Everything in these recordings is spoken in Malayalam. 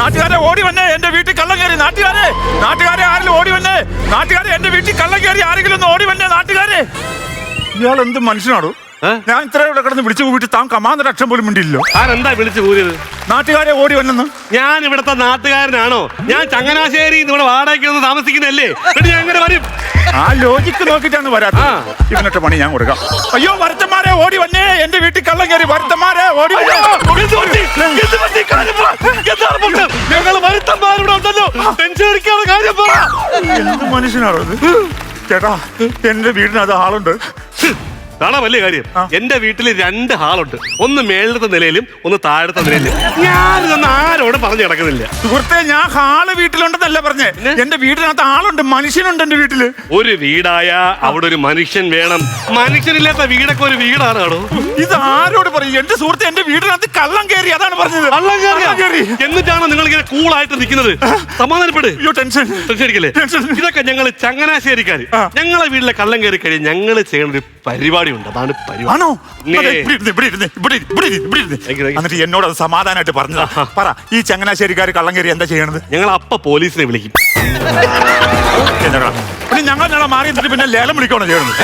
നാട്ടുകാരെ ഓടി വന്നേ എന്റെ വീട്ടിൽ കള്ളം കയറി. നാട്ടുകാരെ നാട്ടുകാരെ ആരെങ്കിലും ഓടി വന്നേ? നാട്ടുകാരെ എന്റെ വീട്ടിൽ കള്ളം കയറി ആരെങ്കിലും ഒന്ന് ഓടി വന്നേ നാട്ടുകാരെ? ഇയാൾ എന്ത് മനുഷ്യനാണോ ഞാൻ ഇത്ര ഇവിടെ കിടന്ന് വിളിച്ചു കൂട്ടി താൻ കമാന്നൊരു അക്ഷരം പോലും മിണ്ടില്ലോ ആരെന്താ വിളിച്ചു കൂടിയത് നാട്ടുകാരെ ഓടി വന്നെന്ന്? ഞാൻ ഇവിടത്തെ നാട്ടുകാരനാണോ? ഞാൻ ചങ്ങനാശ്ശേരി ഇവിടെ വാടകയ്ക്ക് ഒന്ന് താമസിക്കുന്നല്ലേ ഞാൻ എങ്ങനെ വരും. ആ ലോജിക്ക് നോക്കിട്ടാണ് വരാത്തത്. ആ. ഇവനൊക്കെ പണി ഞാൻ കൊടുക്കാം. അയ്യോ വരത്തന്മാരെ ഓടി വന്നേ. എന്റെ വീട്ടിൽ കള്ളം കയറി വരത്തന്മാരെ ഓടി വന്നേ? ഞങ്ങൾ ഉണ്ടല്ലോ. ടെൻഷൻ കാര്യം പറ. എന്ത് മനുഷ്യനാണോ ഇത്? ചേട്ടാ എന്റെ വീടിനകത്ത് ആളുണ്ട്. കാണാ വലിയ കാര്യം. എന്റെ വീട്ടിൽ രണ്ട് ഹാളുണ്ട്. ഒന്ന് മേളത്തെ നിലയിലും ഒന്ന് താഴത്തെ നിലയിലും. ഞാനിതൊന്നും ആരോട് പറഞ്ഞു കിടക്കുന്നില്ല സുഹൃത്തെ ഞാൻ ഹാൾ വീട്ടിലുണ്ടെന്നല്ല പറഞ്ഞേ. എന്റെ വീട്ടിനകത്ത് ആളുണ്ട് മനുഷ്യനുണ്ട് എന്റെ വീട്ടിൽ. ഒരു വീടായ അവിടെ ഒരു മനുഷ്യൻ വേണം. മനുഷ്യനില്ലാത്ത വീടൊക്കെ ഒരു വീടാണ് ആടോ. ഇത് ആരോട് പറയും? എന്റെ സുഹൃത്തെ എന്റെ വീടിനകത്ത് കള്ളം കയറി അതാണ് പറഞ്ഞത്. കള്ളം കയറി. എന്നിട്ടാണ് നിങ്ങൾ ഇങ്ങനെ കൂളായിട്ട് നിൽക്കുന്നത്? സമാധാനപ്പെട്. അയ്യോ ടെൻഷൻ. ടെൻഷൻ അടിക്കല്ലേ? ഇതൊക്കെ ഞങ്ങൾ ചങ്ങനാശ്ശേരിക്കാര്. ഞങ്ങളെ വീട്ടിലെ കള്ളം കയറി കഴിഞ്ഞ് ഞങ്ങൾ ചെയ്യുന്ന ഒരു പരിപാടി ഉണ്ട് അതാണ് പരിപാടി. ആണോ. അതെ, ഇവിടെ ഇരുന്ന്, ഇവിടെ ഇരുന്ന്, ഇവിടെ ഇരുന്ന്, ഇവിടെ ഇരുന്ന്, ഇവിടെ ഇരുന്ന്. Thank you, thank you. എന്നിട്ട് എന്നോട് അത് സമാധാനമായിട്ട് പറഞ്ഞു പറ ഈ ചങ്ങനാശ്ശേരിക്കാർ കള്ളം കയറി എന്താ ചെയ്യണത്? ഞങ്ങൾ അപ്പ പോലീസിനെ വിളിക്കും. എന്നോടാ. പിന്നെ ഞങ്ങൾ ഞങ്ങളെ മാറി നിന്നിട്ട് പിന്നെ ലേലം വിളിക്കണോ ചെയ്യണത്?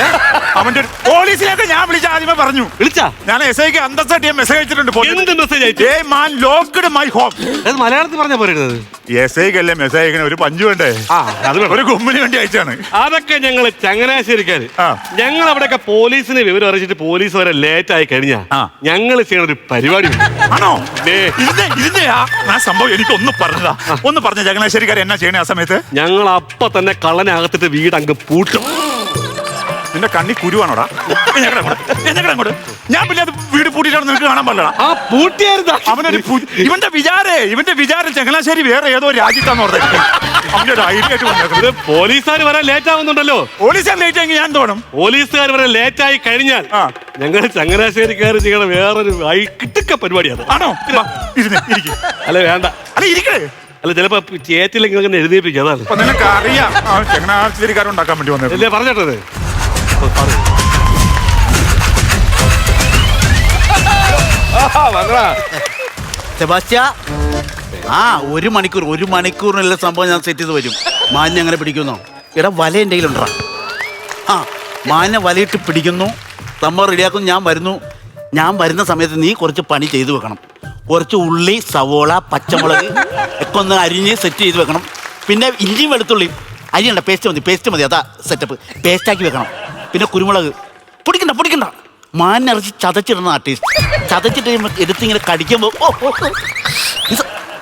അവന്റെ ഒരു- പോലീസിനെയൊക്കെ ഞാൻ വിളിച്ച ആദ്യമേ പറഞ്ഞു. വിളിച്ചാ? ഞാൻ എസ് ഐക്ക് അന്തസ്സായിട്ട് ഞാൻ മെസ്സേജ് അയച്ചിട്ടുണ്ട് എന്ത് മെസ്സേജ് അയച്ചു? ഏ മാൻ ലോക്ക്ഡ് മൈ ഹോം അത് മലയാളത്തിൽ പറഞ്ഞാ പോരുന്നത് എസ് ഐക്കല്ലേ മെസ്സേജ് അയക്കണേ ഒരു പഞ്ചു വേണ്ടേ? ആ അത് ഒരു ഗുമ്മിന് വേണ്ടി അയച്ചാണ്. അതൊക്കെ ഞങ്ങൾ ചങ്ങനാശ്ശേരിക്കാര്. ഞങ്ങൾ അവിടെയൊക്കെ പോലീസിന് വിവരം അറിയിച്ചിട്ട് പോലീസ് വരെ ലേറ്റ് ആയി കഴിഞ്ഞാ ഞങ്ങൾ ചെയ്യണ ഒരു പരിപാടി. ആണോ. ഇതിന്റെ ആ സംഭവം എനിക്ക് ഒന്ന് പറഞ്ഞതാ ഒന്ന് പറഞ്ഞ ചങ്ങനാശ്ശേരിക്കാർ എന്നാ ചെയ്യണേ ആ സമയത്ത്? ഞങ്ങൾ അപ്പൊ തന്നെ കള്ളനെ അകത്തിട്ട് വീട് അങ്ങ് പൂട്ടും. നിന്റെ കണ്ണി കുരുവാണോടാ. ഞാൻ പിന്നെ അത് വീട് പൂട്ടിയിട്ടാണ് നിനക്ക് കാണാൻ പാടില്ല ആ പൂട്ടിയായിരുന്നു? അവനൊരു പു- ഇവന്റെ വിചാരേ ഇവന്റെ വിചാരം ചങ്ങനാശ്ശേരി വേറെ ഏതോ രാജ്യത്താന്ന് പറഞ്ഞത് അവന്റെ ഒരു ഐഡിയ ആയിട്ട് വന്നേക്കുന്നത് പോലീസുകാർ വരാൻ ലേറ്റ് ആവുന്നുണ്ടല്ലോ. പോലീസ് ലേറ്റ് എങ്കിൽ ഞാൻ തോന്നും. പോലീസുകാർ വരെ ലേറ്റ് ആയി കഴിഞ്ഞാൽ ആ. ഞങ്ങൾ ചങ്ങനാശ്ശേരിക്കാർ ചെയ്യണ വേറൊരു കിട്ടുക്ക പരിപാടിയാണ് ആണോ? വാ, ഇരുന്ന് ഇരിക്ക്. അല്ല വേണ്ട. അല്ല ഇരിക്കേ. അല്ല ചിലപ്പോ ചേറ്റില്ലെങ്കിൽ അങ്ങനെ എഴുതിയേപ്പിക്കും അതാണ്. അപ്പൊ നിനക്ക് അറിയാം ആ ചങ്ങനാശ്ശേരിക്കാരുണ്ടാക്കാൻ വേണ്ടി വന്നത് അല്ലേ പറഞ്ഞിട്ടത്? ആ ഒരു മണിക്കൂർ ഒരു മണിക്കൂറിനുള്ള സംഭവം ഞാൻ സെറ്റ് ചെയ്ത് വരും. മാന്യ അങ്ങനെ പിടിക്കുന്നു. എടാ വല എന്റെ കയ്യിലുണ്ടാ ആ മാന്യ വലയിട്ട് പിടിക്കുന്നു. സംഭവം റെഡിയാക്കുന്നു ഞാൻ വരുന്നു. ഞാൻ വരുന്ന സമയത്ത് നീ കുറച്ച് പണി ചെയ്തു വെക്കണം. കുറച്ച് ഉള്ളി സവോള പച്ചമുളക് ഒക്കെ ഒന്ന് അരിഞ്ഞ് സെറ്റ് ചെയ്ത് വെക്കണം. പിന്നെ ഇഞ്ചിയും വെളുത്തുള്ളിയും. അരിയണ്ട പേസ്റ്റ് മതി പേസ്റ്റ് മതി. അതാ സെറ്റപ്പ് പേസ്റ്റാക്കി വെക്കണം. പിന്നെ കുരുമുളക്. പൊടിക്കണ്ട പൊടിക്കണ്ട. മാനിറച്ചി ചതച്ചിടുന്ന ആർട്ടിസ്റ്റ് ടേസ്റ്റ് ചതച്ചിട്ട് കഴിയുമ്പോൾ എടുത്തിങ്ങനെ കടിക്കുമ്പോൾ ഓ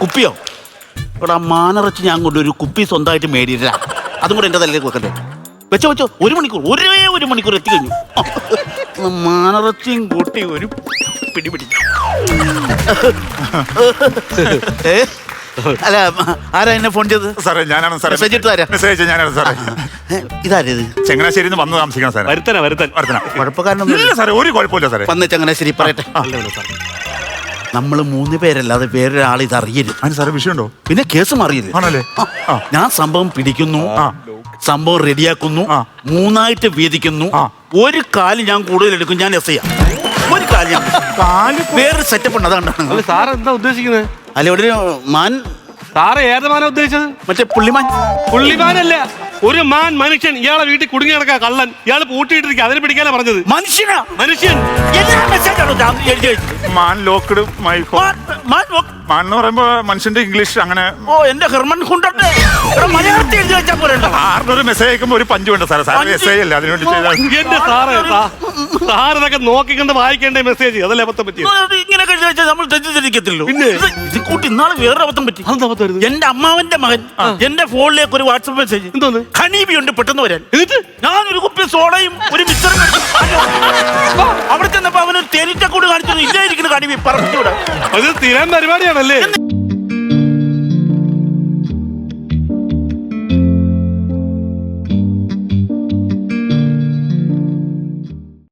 കുപ്പിയോ? ഇവിടെ മാനിറച്ചി ഞാൻ കൊണ്ട് ഒരു കുപ്പി സ്വന്തമായിട്ട് മേടിയില്ല അതും കൂടെ എന്റെ തലയിലേക്ക് വെക്കട്ടെ. വെച്ചോ വെച്ചോ. ഒരു മണിക്കൂർ ഒരേ ഒരു മണിക്കൂർ എത്തിക്കഴിഞ്ഞു മാനിറച്ചിയും കൂട്ടി ഒരു പിടി പിടി ഏ? അല്ല ആരാ എന്നെ ഫോൺ ചെയ്തത്? സാറേ ഞാനാണ് സാറേ. മെസ്സേജ് ഇട്ട് തരാം. മെസ്സേജ് ഞാനാണ് സാറേ. ഇതാരേത്? ചങ്ങനാശ്ശേരിയിൽ നിന്ന് വന്ന് താമസിക്കണം സാറേ. വരുത്തന വരുത്തൻ. വരുത്തന. കുഴപ്പക്കാരനൊന്നും ഇല്ല സാറേ ഒരു കുഴപ്പമില്ല സാറേ. വന്ന് പറയട്ടെ. ശരി പറയട്ടെ നമ്മൾ മൂന്ന് പേരല്ലാതെ വേറൊരാൾ ഇത് അറിയരുത്. അതിന് സാറേ വിഷയമുണ്ടോ? പിന്നെ കേസ് മാറിയില്ല? ആണല്ലേ? ഞാൻ സംഭവം പിടിക്കുന്നു ആ. സംഭവം റെഡിയാക്കുന്നു ആ. മൂന്നായിട്ട് വീതിക്കുന്നു ഒരു കാൽ ഞാൻ കൂടുതൽ എടുക്കും ഞാൻ എസ് ചെയ്യാം ഒരു കാൽ ഞാൻ കാൽ വേറൊരു സെറ്റപ്പ് ഉണ്ട് അതാണ്. അതുകൊണ്ടാണ് സാർ എന്താ ഉദ്ദേശിക്കുന്നത്? അല്ല ഇവിടെ ഒരു മാൻ. സാറ് ഏതമാനാ ഉദ്ദേശിച്ചത്? മറ്റേ പുള്ളിമാൻ. പുള്ളിമാനല്ല. ഒരു മാൻ മനുഷ്യൻ. ഇയാളെ വീട്ടിൽ കുടുങ്ങി കിടക്കാ കള്ളൻ. ഇയാൾ പൂട്ടിയിട്ടിരിക്കുക അതിനെ പിടിക്കാനാ പറഞ്ഞത്. മനുഷ്യനാ. മനുഷ്യൻ. എഴുതി man locked my phone man- lock നോക്ക്. മാൻ എന്ന് പറയുമ്പോ മനുഷ്യന്റെ ഇംഗ്ലീഷ് അങ്ങനെ ഓ എന്റെ ഹെർമൻ കൊണ്ടോട്ടെ ഇവിടെ മലയാളത്തിൽ എഴുതി വെച്ചാൽ പോലെ ഉണ്ടോ ഒരു മെസ്സേജ് അയക്കുമ്പോ ഒരു പഞ്ച് വേണ്ട സാറേ. സാറേ പഞ്ച്? എസ് അല്ല? അതിനുവേണ്ടി ചെയ്താൽ എന്റെ സാറേ സാർ ഇതൊക്കെ നോക്കിക്കണ്ട് വായിക്കേണ്ട മെസ്സേജ് അതല്ലേ അബദ്ധം പറ്റിയത്? ഇങ്ങനെ എഴുതി വെച്ചാൽ നമ്മൾ തെറ്റിദ്ധരിക്കത്തില്ലോ പിന്നെ? ഇത് ഇത് കൂട്ടി ഇന്നാളെ വേറെ അബദ്ധം പറ്റി. അതെന്താ അബദ്ധം വരുന്നത്? എന്റെ അമ്മാവന്റെ മകൻ എന്റെ ഫോണിലേക്ക് ഒരു വാട്സപ്പ് മെസ്സേജ് എന്തോന്ന്? ഖനീബി ഉണ്ട് പെട്ടെന്ന് വരാൻ. എന്നിട്ട്? ഞാൻ ഒരു കുപ്പി സോഡയും ഒരു അവിടെ ചെന്നപ്പോ അവനൊരു തേനീറ്റക്കൂട് കാണിച്ചു ഇല്ലായിരിക്കുന്നു ഖനീബി പറഞ്ഞു വിടാം അത് തീരാൻ പരിപാടിയാണല്ലേ?